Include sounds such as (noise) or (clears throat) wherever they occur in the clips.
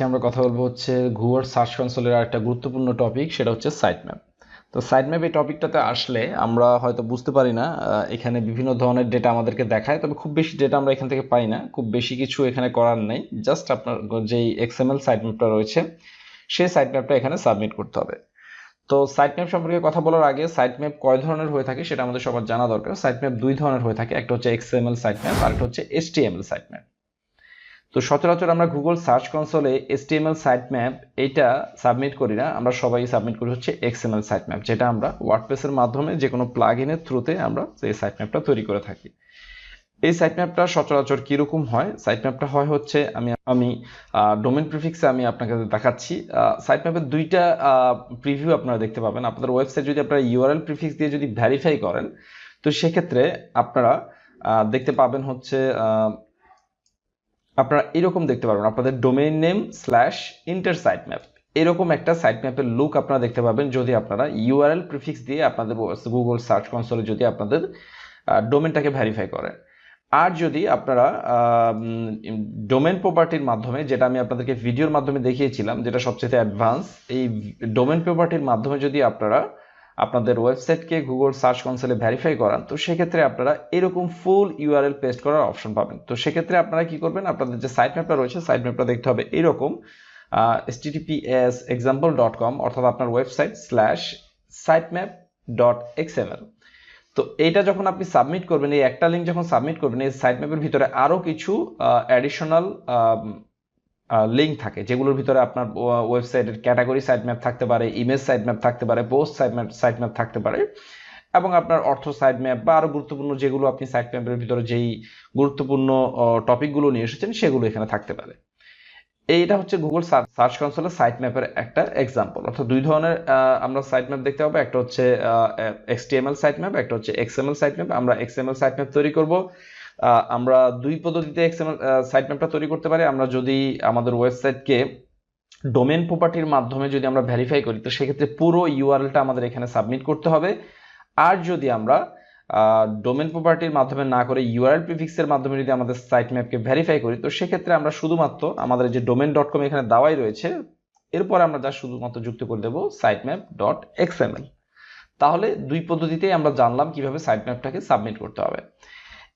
আজকে আমরা কথা বলব হচ্ছে গুগল সার্চ কনসোলের একটা গুরুত্বপূর্ণ টপিক, সেটা হচ্ছে সাইট ম্যাপ তো সাইট ম্যাপ এই টপিকটাতে আসলে আমরা হয়তো বুঝতে পারি না এখানে বিভিন্ন ধরনের ডেটা আমাদেরকে দেখায়, তবে খুব বেশি ডেটা আমরা এখান থেকে পাই না, খুব বেশি কিছু এখানে করার নেই জাস্ট আপনার যেই এক্সএমএল সাইট ম্যাপটা রয়েছে, সেই সাইট ম্যাপটা এখানে সাবমিট করতে হবে। তো সাইট ম্যাপ সম্পর্কে কথা বলার আগে সাইট ম্যাপ কয় ধরনের হয়ে থাকে সেটা আমাদের সবার জানা দরকার। সাইট ম্যাপ দুই ধরনের হয়ে থাকে, একটা হচ্ছে এক্সএমএল সাইট ম্যাপ আর একটা হচ্ছে এইচটিএমএল সাইট ম্যাপ তো সচরাচর আমরা গুগল সার্চ কনসোলে এইচটিএমএল সাইট ম্যাপ এটা সাবমিট করি না। আমরা সবাই সাবমিট করি হচ্ছে এক্সএমএল সাইট ম্যাপ যেটা আমরা ওয়ার্ডপ্রেসের মাধ্যমে যে কোনো প্লাগ ইনের থ্রুতে আমরা এই সাইট ম্যাপটা তৈরি করে থাকি। এই সাইট ম্যাপটা সচরাচর কীরকম হয়? সাইট ম্যাপটা হয় হচ্ছে আমি আমি ডোমেন প্রিফিক্সে আমি আপনাকে দেখাচ্ছি। সাইট ম্যাপের দুইটা প্রিভিউ আপনারা দেখতে পাবেন। আপনাদের ওয়েবসাইট যদি আপনারা ইউআরএল প্রিফিক্স দিয়ে যদি ভেরিফাই করেন, তো সেক্ষেত্রে আপনারা দেখতে পাবেন হচ্ছে আপনারা এরকম দেখতে পারবেন। আপনাদের domain name slash inter site map এরকম একটা সাইট ম্যাপের লুক আপনারা দেখতে পাবেন যদি আপনারা ইউআরএল প্রিফিক্স দিয়ে আপনাদের গুগল সার্চ কনসোলে যদি আপনাদের ডোমেনটাকে ভেরিফাই করেন। আর যদি আপনারা ডোমেন প্রপার্টির মাধ্যমে, যেটা আমি আপনাদেরকে ভিডিওর মাধ্যমে দেখিয়েছিলাম, যেটা সবচেয়ে অ্যাডভান্স এই ডোমেন প্রপার্টির মাধ্যমে যদি আপনারা আপনাদের ওয়েবসাইটকে গুগল সার্চ কনসোলে ভেরিফাই করান, তো সেক্ষেত্রে আপনারা এরকম ফুল ইউআরএল পেস্ট করার অপশন পাবেন। তো সেক্ষেত্রে আপনারা কি করবেন? আপনাদের যে সাইট ম্যাপটা রয়েছে সাইট ম্যাপটা দেখতে হবে এরকম এস এক্সাম্পল ডট কম অর্থাৎ আপনার website slash site map dot XML তো এইটা যখন আপনি সাবমিট করবেন, এই একটা লিঙ্ক যখন সাবমিট করবেন, এই সাইট ম্যাপের ভিতরে আরও কিছু অ্যাডিশনাল লিঙ্ক থাকে, যেগুলোর ভিতরে আপনার ওয়েবসাইটের ক্যাটাগরি সাইট ম্যাপ থাকতে পারে ইমেজ সাইট ম্যাপ থাকতে পারে post site map site map থাকতে পারে, এবং আপনার অর্থ সাইট ম্যাপ বা আরও গুরুত্বপূর্ণ যেগুলো আপনি সাইট ম্যাপের ভিতরে যেই গুরুত্বপূর্ণ টপিকগুলো নিয়ে এসেছেন, সেগুলো এখানে থাকতে পারে। এইটা হচ্ছে গুগল সার্চ কনসোলের সাইট ম্যাপের একটা এক্সাম্পল অর্থাৎ দুই ধরনের আমরা সাইট ম্যাপ দেখতে পাবো, একটা হচ্ছে এক্সটিএমএল সাইট ম্যাপ একটা হচ্ছে এক্সএমএল সাইট ম্যাপ আমরা এক্সএমএল সাইট ম্যাপ তৈরি করব আমরা দুই পদ্ধতিতে এক্সএমএল সাইট ম্যাপটা তৈরি করতে পারি। আমরা যদি আমাদের ওয়েবসাইটকে ডোমেন প্রপার্টির মাধ্যমে যদি আমরা ভেরিফাই করি, তো সেক্ষেত্রে পুরো ইউআরএলটা আমাদের এখানে সাবমিট করতে হবে। আর যদি আমরা ডোমেন প্রপার্টির মাধ্যমে না করে ইউআরএল প্রিফিক্সের মাধ্যমে যদি আমাদের সাইট ম্যাপকে ভেরিফাই করি, তো সেক্ষেত্রে আমরা শুধুমাত্র আমাদের যে ডোমেন ডট কম এখানে দেওয়াই রয়েছে, এরপর আমরা যা শুধুমাত্র যুক্ত করে দেবো সাইট ম্যাপ ডট এক্সএমএল তাহলে দুই পদ্ধতিতেই আমরা জানলাম কীভাবে সাইট ম্যাপটাকে সাবমিট করতে হবে।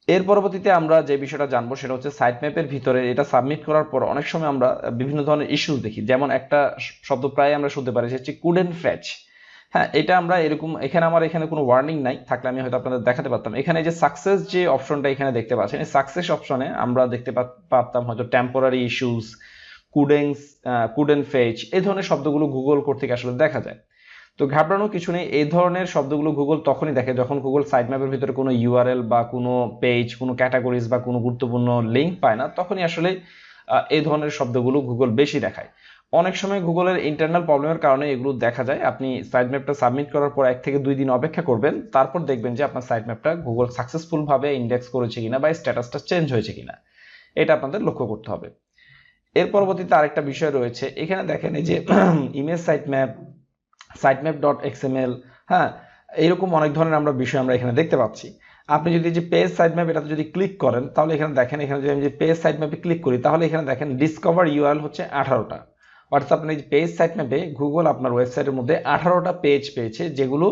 এর পরবর্তীতে আমরা যে বিষয়টা জানব সেটা হচ্ছে সাইট ম্যাপের ভিতরে এটা সাবমিট করার পর অনেক সময় আমরা বিভিন্ন ধরনের ইস্যুস দেখি। যেমন একটা শব্দ প্রায় আমরা শুনতে পারি সেটা হচ্ছে কুডেন ফ্যাচ হ্যাঁ এটা আমরা এরকম, এখানে আমার এখানে কোনো ওয়ার্নিং নাই, থাকলে আমি হয়তো আপনাদের দেখাতে পারতাম। এখানে যে সাকসেস যে অপশনটা এখানে দেখতে পাচ্ছেন, এই সাকসেস অপশনে আমরা দেখতে পারতাম হয়তো temporary issues couldn't couldn't fetch এই ধরনের শব্দগুলো গুগল কর্তৃক আসলে দেখা যায়। তো ঘাবড়ানোর কিছু নেই। এই ধরনের শব্দগুলো গুগল তখনই দেখে যখন গুগল সাইট ম্যাপের ভিতরে কোনো ইউআরএল বা কোনো পেজ কোনো ক্যাটাগরিজ বা কোনো গুরুত্বপূর্ণ লিঙ্ক পায় না, তখনই আসলে এই ধরনের শব্দগুলো গুগল বেশি দেখায়। অনেক সময় গুগলের ইন্টারনাল প্রবলেমের কারণে এগুলো দেখা যায়। আপনি সাইট ম্যাপটা সাবমিট করার পর এক থেকে দুই দিন অপেক্ষা করবেন, তারপর দেখবেন যে আপনার সাইট ম্যাপটা গুগল সাকসেসফুল ভাবে ইন্ডেক্স করেছে কিনা বা স্ট্যাটাসটা চেঞ্জ হয়েছে কিনা। এটা আপনাদের লক্ষ্য করতে হবে। এর পরবর্তীতে আরেকটা বিষয় রয়েছে। এখানে দেখেন এই যে image site map site map dot XML হ্যাঁ এইরকম অনেক ধরনের আমরা বিষয় আমরা এখানে দেখতে পাচ্ছি। আপনি যদি যে পেজ সাইট ম্যাপ এটাতে যদি ক্লিক করেন, তাহলে এখানে দেখেন, এখানে যদি আমি যে পেজ সাইট ম্যাপে ক্লিক করি, তাহলে এখানে দেখেন ডিসকভার ইউআরএল হচ্ছে আঠারোটা। অর্থাৎ আপনি পেজ সাইট ম্যাপে গুগল আপনার ওয়েবসাইটের মধ্যে আঠারোটা পেজ পেয়েছে, যেগুলো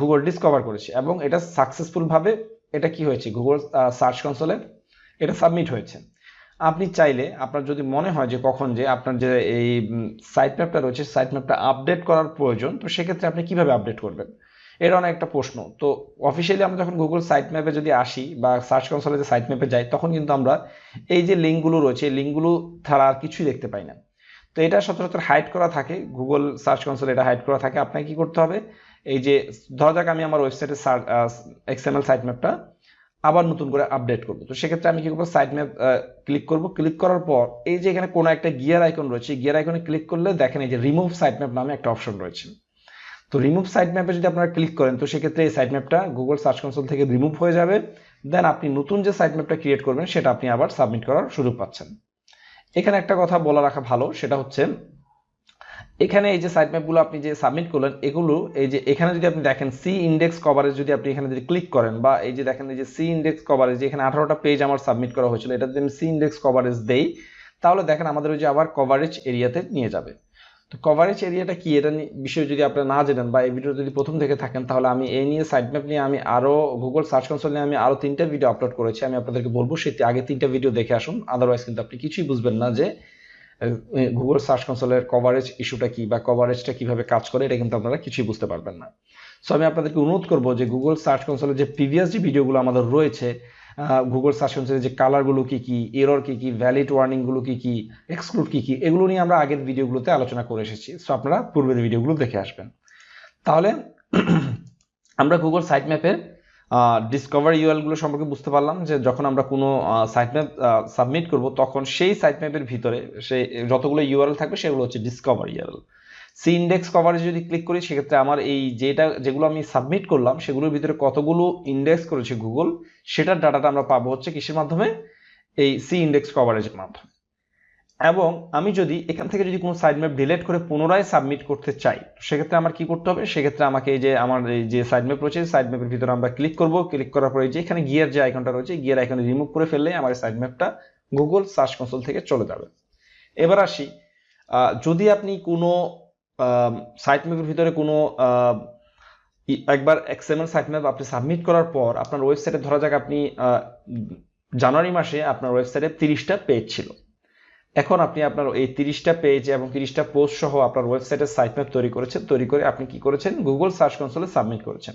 গুগল ডিসকভার করেছে। এবং এটা সাকসেসফুল ভাবে, এটা কি হয়েছে? গুগল সার্চ কনসোলে এটা সাবমিট হয়েছে। আপনি চাইলে আপনার যদি মনে হয় যে কখন যে আপনার যে এই সাইট ম্যাপটা রয়েছে সাইট ম্যাপটা আপডেট করার প্রয়োজন, তো সেক্ষেত্রে আপনি কীভাবে আপডেট করবেন? এর অনেক একটা প্রশ্ন। তো অফিসিয়ালি আমরা যখন গুগল সাইট ম্যাপে যদি আসি বা সার্চ কনসোলে যে সাইট ম্যাপে যাই, তখন কিন্তু আমরা এই যে লিঙ্কগুলো রয়েছে, এই লিঙ্কগুলো ছাড়া আর কিছুই দেখতে পাই না। তো এটা সচরাচর হাইড করা থাকে। গুগল সার্চ কনসোলে এটা হাইড করা থাকে। আপনাকে কি করতে হবে? এই যে, ধরা যাক আমি আমার ওয়েবসাইটে এক্সএমএল সাইট ম্যাপটা আবার নতুন করে আপডেট করব। তো সেক্ষেত্রে আমি কি করব? সাইট ম্যাপ ক্লিক করব। ক্লিক করার পর এই যে এখানে কোনো একটা গিয়ার আইকন রয়েছে গিয়ার আইকনে ক্লিক করলে দেখেন এই যে রিমুভ সাইট ম্যাপ নামে একটা অপশন রয়েছে। তো রিমুভ সাইট ম্যাপে যদি আপনারা ক্লিক করেন, তো সেক্ষেত্রে এই সাইট ম্যাপটা গুগল সার্চ কনসোল থেকে রিমুভ হয়ে যাবে। দেন আপনি নতুন যে সাইট ম্যাপটা ক্রিয়েট করবেন, সেটা আপনি আবার সাবমিট করার সুযোগ পাচ্ছেন। এখানে একটা কথা বলা রাখা ভালো, সেটা হচ্ছে এখানে এই যে সাইট ম্যাপগুলো আপনি যে সাবমিট করলেন, এগুলো এই যে এখানে যদি আপনি দেখেন সি ইন্ডেক্স কভারেজ যদি আপনি এখানে যদি ক্লিক করেন বা এই যে দেখেন এই যে সি ইন্ডেক্স কভারেজ এখানে আঠারোটা পেজ আমার সাবমিট করা হয়েছিল এটা যদি আমি সি ইন্ডেক্স কভারেজ দেই, তাহলে দেখেন আমাদের ওই যে আবার কভারেজ এরিয়াতে নিয়ে যাবে। তো কভারেজ এরিয়াটা কি? এটা বিষয়ে যদি আপনারা না জানেন বা এই ভিডিও যদি প্রথম থেকে থাকেন, তাহলে আমি এই নিয়ে সাইড ম্যাপ নিয়ে আমি আরও গুগল সার্চ কনসোল নিয়ে আমি আরও তিনটা ভিডিও আপলোড করেছি, আমি আপনাদেরকে বলব, সেই আগে তিনটা ভিডিও দেখে আসুন আদারওয়াইজ কিন্তু আপনি কিছুই বুঝবেন না যে গুগল সার্চ কনসোলের কভারেজ ইস্যুটা কি বা কভারেজটা কীভাবে কাজ করে, এটা কিন্তু আপনারা কিছুই বুঝতে পারবেন না। সো আমি আপনাদেরকে অনুরোধ করব যে গুগল সার্চ কনসোলের যে প্রিভিয়াস যে ভিডিওগুলো আমাদের রয়েছে গুগল সার্চ কনসোলের যে কালারগুলো কি কি এরর কি কি ভ্যালিড ওয়ার্নিংগুলো কি কি এক্সক্লুড কি কি, এগুলো নিয়ে আমরা আগের ভিডিওগুলোতে আলোচনা করে এসেছি। সো আপনারা পূর্বের ভিডিওগুলো দেখে আসবেন। তাহলে, (clears throat) আমরা গুগল সাইট ম্যাপের ডিসকভার ইউএলগুলো সম্পর্কে বুঝতে পারলাম যে যখন আমরা কোনো সাইট ম্যাপ সাবমিট করব, তখন সেই সাইট ম্যাপের ভিতরে সেই যতগুলো ইউআরএল থাকবে সেগুলো হচ্ছে discover URL see index coverage যদি ক্লিক করি, সেক্ষেত্রে আমার এই যেটা, যেগুলো আমি সাবমিট করলাম, সেগুলোর ভিতরে কতগুলো ইন্ডেক্স করেছে গুগল সেটার ডাটাটা আমরা পাবো হচ্ছে কিসের মাধ্যমে? এই সি ইন্ডেক্স কভারেজের মাধ্যমে। এবং আমি যদি এখান থেকে যদি কোনো সাইড ম্যাপ ডিলিট করে পুনরায় সাবমিট করতে চাই সেক্ষেত্রে আমার কি করতে হবে? সেক্ষেত্রে আমাকে যে আমার এই যে সাইড ম্যাপ রয়েছে সাইড ম্যাপের ভিতরে আমরা ক্লিক করব। ক্লিক করার পরে যে এখানে গিয়ার যে আইকনটা রয়েছে গিয়ার আইকনে রিমুভ করে ফেললে আমার সাইড ম্যাপটা গুগল সার্চ কনসোল থেকে চলে যাবে। এবার আসি যদি আপনি কোনো সাইট ম্যাপের ভিতরে কোনো একবার এক্সএমএল সাইট ম্যাপ আপনি সাবমিট করার পর আপনার ওয়েবসাইটে ধরা যাক আপনি জানুয়ারি মাসে আপনার ওয়েবসাইটে তিরিশটা পেজ ছিল। এখন আপনি আপনার এই তিরিশটা পেজ এবং তিরিশটা পোস্ট সহ আপনার ওয়েবসাইটের সাইট ম্যাপ তৈরি করেছেন, তৈরি করে আপনি কি করেছেন? গুগল সার্চ কনসোলে সাবমিট করেছেন।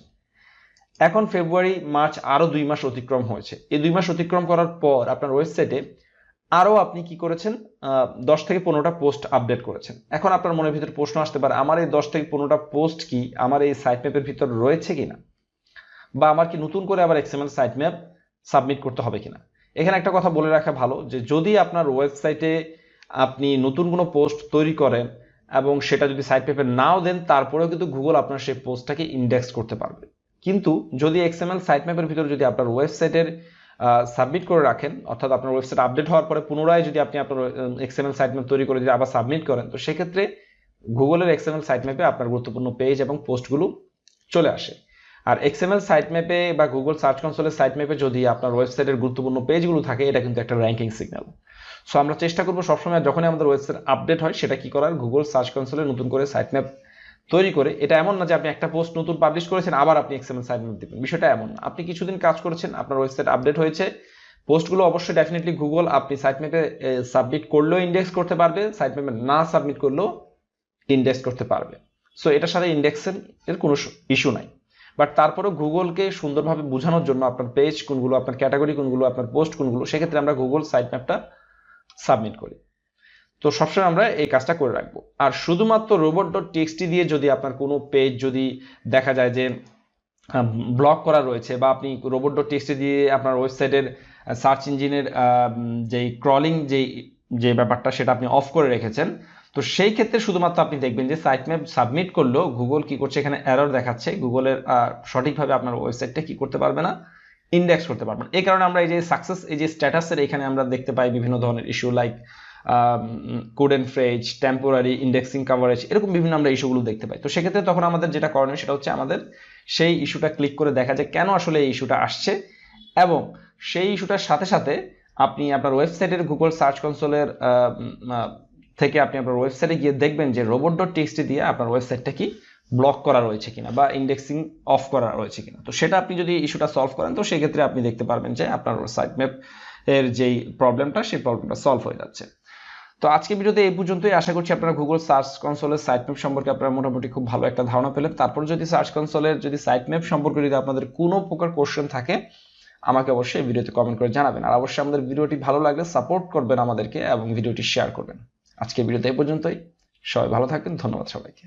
এখন ফেব্রুয়ারি মার্চ আরও দুই মাস অতিক্রম হয়েছে। এই দুই মাস অতিক্রম করার পর আপনার ওয়েবসাইটে আরও আপনি কি করেছেন? দশ থেকে পনেরোটা পোস্ট আপডেট করেছেন। এখন আপনার মনের ভিতরে প্রশ্ন আসতে পারে, আমার এই দশ থেকে পনেরোটা পোস্ট কি আমার এই সাইট ম্যাপের ভিতর রয়েছে কিনা? বা আমার কি নতুন করে আবার এক্সএমএল সাইট ম্যাপ সাবমিট করতে হবে কিনা? এখানে একটা কথা বলে রাখা ভালো যে যদি আপনার ওয়েবসাইটে আপনি নতুন কোনো পোস্ট তৈরি করেন এবং সেটা যদি সাইট ম্যাপে নাও দেন, তারপরেও কিন্তু গুগল আপনার সেই পোস্টটাকে ইন্ডেক্স করতে পারবে। কিন্তু যদি এক্সএমএল সাইট ম্যাপের ভিতরে যদি আপনার ওয়েবসাইটের সাবমিট করে রাখেন, অর্থাৎ আপনার ওয়েবসাইট আপডেট হওয়ার পরে পুনরায় যদি আপনি আপনার এক্সএমএল সাইট ম্যাপ তৈরি করে যদি আবার সাবমিট করেন, তো সেক্ষেত্রে গুগলের এক্সএমএল সাইট ম্যাপে আপনার গুরুত্বপূর্ণ পেজ এবং পোস্টগুলো চলে আসে। আর এক্সএমএল সাইট ম্যাপে বা গুগল সার্চ কনসোলের সাইট ম্যাপে যদি আপনার ওয়েবসাইটের গুরুত্বপূর্ণ পেজগুলো থাকে, এটা কিন্তু একটা র্যাঙ্কিং সিগন্যাল সো আমরা চেষ্টা করব সবসময় যখনই আমাদের ওয়েবসাইট আপডেট হয়, সেটা কি করার? গুগল সার্চ কনসোলে নতুন করে সাইট ম্যাপ তৈরি করে। এটা এমন না যে আপনি একটা পোস্ট নতুন পাবলিশ করেছেন, আবার আপনি এক্সএমএল সাইট ম্যাপ দিবেন। বিষয়টা এমন না। আপনি কিছুদিন কাজ করেছেন, আপনার ওয়েবসাইট আপডেট হয়েছে। পোস্টগুলো অবশ্যই ডেফিনেটলি গুগল আপনি সাইট ম্যাপে সাবমিট করলেও ইন্ডেক্স করতে পারবে সাইট ম্যাপে না সাবমিট করলেও ইন্ডেক্স করতে পারবে। সো এটার সাথে ইন্ডেক্সের এর কোনো ইস্যু নাই। বাট তারপরেও গুগলকে সুন্দরভাবে বোঝানোর জন্য আপনার পেজ কোনগুলো, আপনার ক্যাটাগরি কোনগুলো, আপনার পোস্ট কোনগুলো, সেক্ষেত্রে আমরা গুগল সাইট ম্যাপটা সাবমিট করি। তো সবসময় আমরা এই কাজটা করে রাখব। আর শুধুমাত্র রোবট ডট টিএক্সটি দিয়ে যদি আপনার কোনো পেজ যদি দেখা যায় যে ব্লক করা রয়েছে বা আপনি রোবট ডট টিএক্সটি দিয়ে আপনার ওয়েবসাইটের সার্চ ইঞ্জিনের যেই ক্রলিং যেই, যে ব্যাপারটা সেটা আপনি অফ করে রেখেছেন তো সেই ক্ষেত্রে শুধুমাত্র আপনি দেখবেন যে সাইট ম্যাপ সাবমিট করলেও গুগল কি করছে? এখানে এরর দেখাচ্ছে। গুগলের সঠিকভাবে আপনার ওয়েবসাইটটা কি করতে পারবে না? ইন্ডেক্স করতে পারবেন এই কারণে আমরা এই যে সাকসেস এই যে স্ট্যাটাসের এখানে আমরা দেখতে পাই বিভিন্ন ধরনের issue like code end phrase temporary indexing coverage এরকম বিভিন্ন আমরা ইস্যুগুলো দেখতে পাই। তো সেক্ষেত্রে তখন আমাদের যেটা করণীয় সেটা হচ্ছে আমাদের সেই ইস্যুটা ক্লিক করে দেখা যায় কেন আসলে এই ইস্যুটা আসছে এবং সেই ইস্যুটার সাথে সাথে আপনি আপনার ওয়েবসাইটের গুগল সার্চ কনসোলের থেকে আপনি আপনার ওয়েবসাইটে গিয়ে দেখবেন যে রোবট ডট টিএক্সটি দিয়ে আপনার ওয়েবসাইটটা কি ব্লক করা রয়েছে কিনা বা ইন্ডেক্সিং অফ করা রয়েছে কিনা। তো সেটা আপনি যদি ইস্যুটা সলভ করেন, তো সেক্ষেত্রে আপনি দেখতে পারবেন যে আপনার সাইট ম্যাপ এর যেই প্রবলেমটা সেই প্রবলেমটা সলভ হয়ে যাচ্ছে। তো আজকে ভিডিওতে এই পর্যন্তই। আশা করছি আপনারা গুগল সার্চ কনসোলের সাইট ম্যাপ সম্পর্কে আপনারা মোটামুটি খুব ভালো একটা ধারণা পেলেন। তারপর যদি সার্চ কনসোলের যদি সাইট ম্যাপ সম্পর্কে যদি আপনাদের কোনো প্রকার কোশ্চেন থাকে, আমাকে অবশ্যই ভিডিওতে কমেন্ট করে জানাবেন। আর অবশ্যই আমাদের ভিডিওটি ভালো লাগলে সাপোর্ট করবেন আমাদেরকে এবং ভিডিওটি শেয়ার করবেন। আজকে ভিডিওতে এই পর্যন্তই। সবাই ভালো থাকবেন ধন্যবাদ সবাইকে।